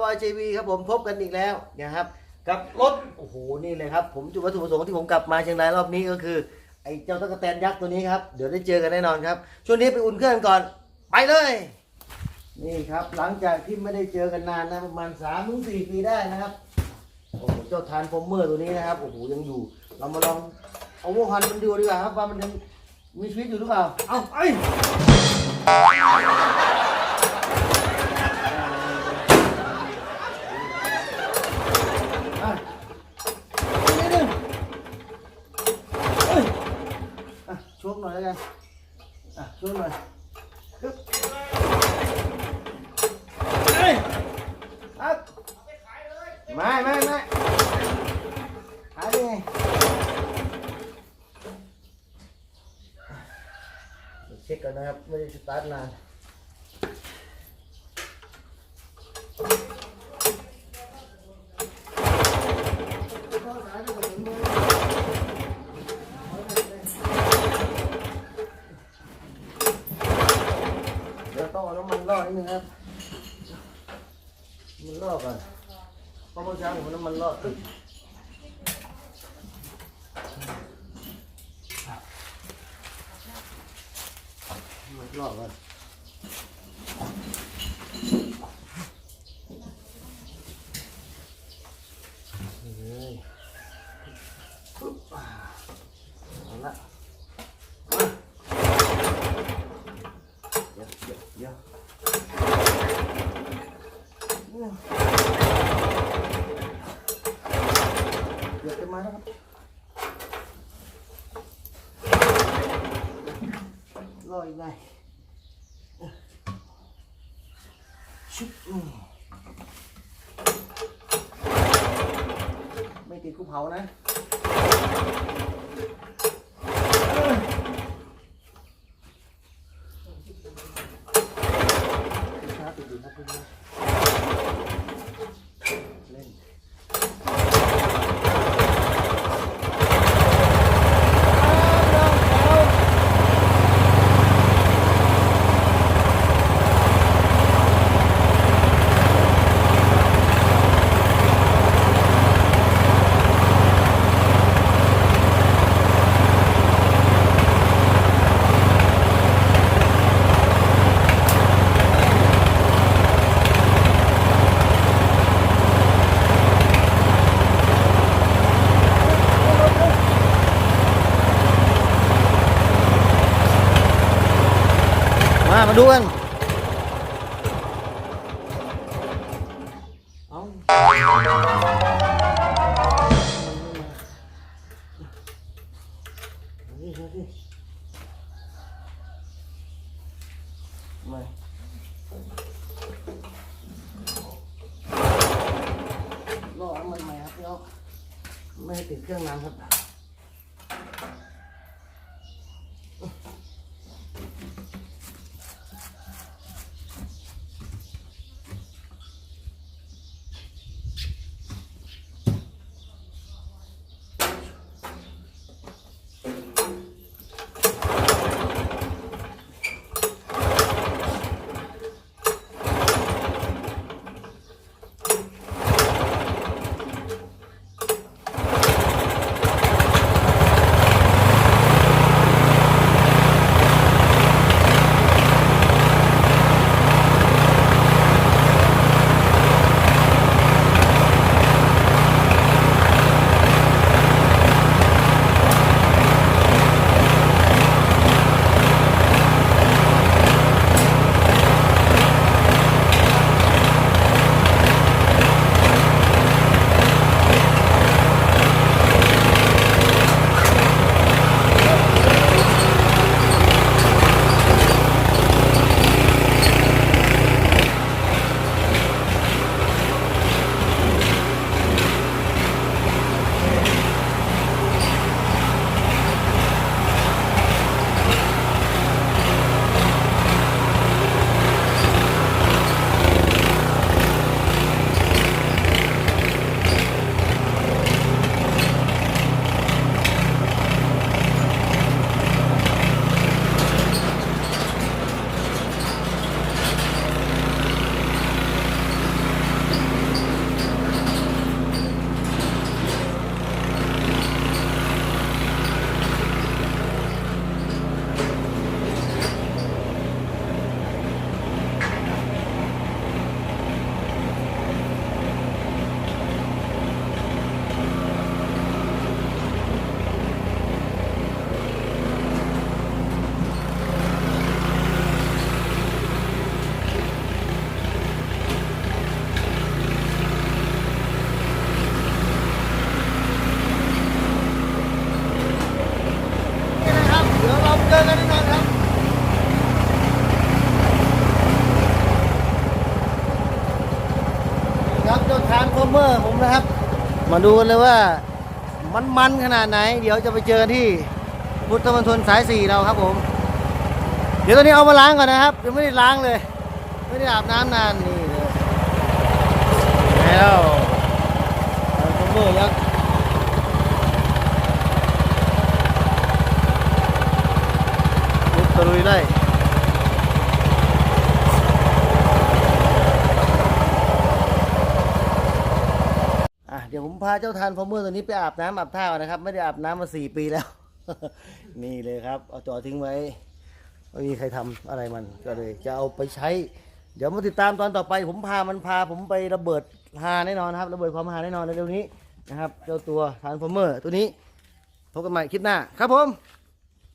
าวาเจวีครับผมพบกันอีกแล้วนะครับ กับรถโอ้โหนี่เลยครับ ผมจุดวัตถุประสงค์ที่ผมกลับมาเชียงรายรอบนี้ก็คือไอ้เจ้าตะกแตนยักษ์ตัวนี้ครับเดี๋ยวได้เจอกันแน่นอนครับ ช่วงนี้ไปอุ่นเครื่องก่อนไปเลย นี่ครับ หลังจากที่ไม่ได้เจอกันนานนะประมาณสามถึงสี่ปีได้นะครับโอ้โหเจ้าทานฟอมเมอร์ตัวนี้นะครับโอ้โหยังอยู่ เรามาลองเอาวัวพันมันดูดีกว่าครับว่ามันยังมีชีวิตอยู่หรือเปล่าเอาไปอะนิดนึงเอ้ยอะชกหน่อยแล้วกัน อะชกหน่อยฮึบเอ้ยครับไม่ไม่ไม่หายไปไงเดี๋ยวเช็คกันนะครับ ไม่ได้สตาร์ทนานเดี๋ยวต้องเอาน้ำมันรอดนิดนึงครับมันรอดก่อนเพราะเมื่อเช้าผมเอาน้ำมันรอด อึ๊บมันรอดก่อนนี่เลยปึ๊บ ไม่ติดกูเผานะเอ้ยครับดีๆครับ มามาดูกันเอานี่ดูสิมา นะครับ มาดูกันเลยว่ามันมันขนาดไหน เดี๋ยวจะไปเจอที่พุทธมณฑลสายสี่เราครับผม เดี๋ยวตอนนี้เอามาล้างก่อนนะครับยังไม่ได้ล้างเลย ไม่ได้อาบน้ำนานนี่เลยแล้วทานฟอร์เมอร์ยักษ์ ลุกตะลุยไล่อะเดี๋ยวผม พาเจ้าทานฟอร์เมอร์ตัวนี้ไปอาบน้ำอาบท่าก่อนนะครับ ไม่ได้อาบน้ำมาสี่ปีแล้ว นี่เลยครับ เอาจอทิ้งไว้ไม่มีใครทำอะไรมันก็เลย จะเอาไปใช้ เดี๋ยวมาติดตามตอนต่อไป ผมพามันพาผมไประเบิดฮาแน่นอนครับ ระเบิดความฮาแน่นอนในเร็วนี้นะครับ เจ้าตัวทานฟอร์เมอร์ตัวนี้พบกันใหม่คลิปหน้าครับผม